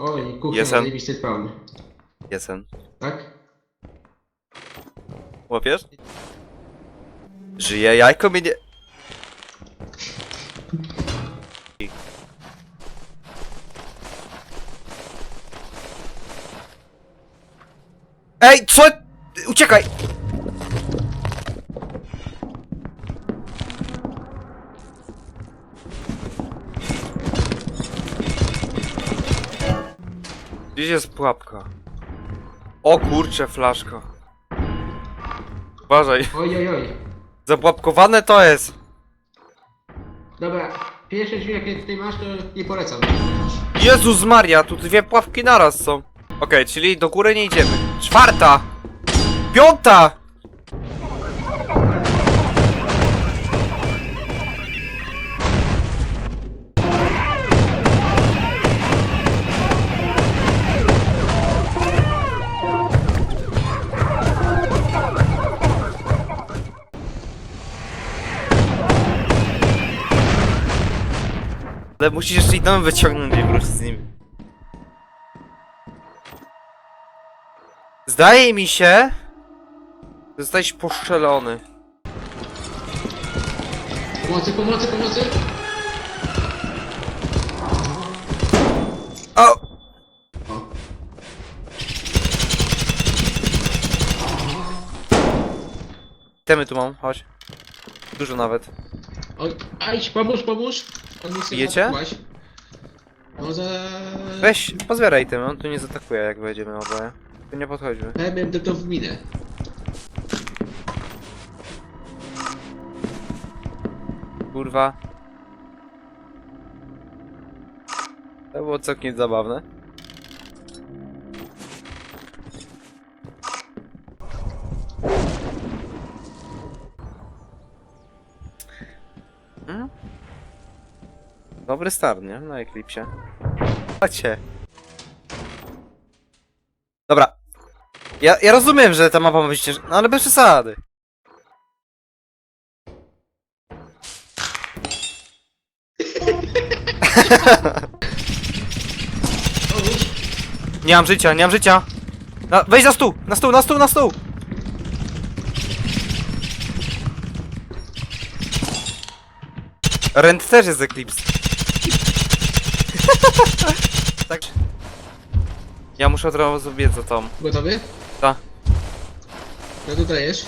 Oj, kuchnia, Jestem. zajebisty spawn. Jestem. Tak? Łapiesz? Żyje, jajko mnie nie... Ej, co? Uciekaj! Gdzieś jest pułapka? O kurcze, flaszka. Uważaj. Oj, oj, oj. Zapułapkowane to jest. Dobra, pierwsze drzwi jakie tutaj masz, to nie polecam. Jezus Maria, tu dwie pułapki naraz są. Okej, czyli do góry nie idziemy. Czwarta! Piąta! Ale musisz jeszcze i dom wyciągnąć i wrócić z nim. Zdaje mi się, że zostałeś poszczelony. Pomocy, pomocy, pomocy! O! Temy tu mam, chodź. Dużo nawet. Oj, ajdź, pomóż, pomóż! On nie chce Bijecie? zaatakować. No za... Weź, pozbieraj temy, on tu nie zaatakuje jak będziemy oboje. Tu nie podchodźmy. Ja będę to w minę. Kurwa. To było całkiem zabawne. Dobry start, nie? Na Eclipsie. Chodźcie. Dobra. Ja, ja rozumiem, że ta mapa ma być ciężka, no ale bez przesady. Nie mam życia, nie mam życia. Na, wejdź na stół, na stół, na stół, na stół. Rent też jest Eclipse. tak. Ja muszę od razu biec za tą. Gotowy? Ta. No to dajesz.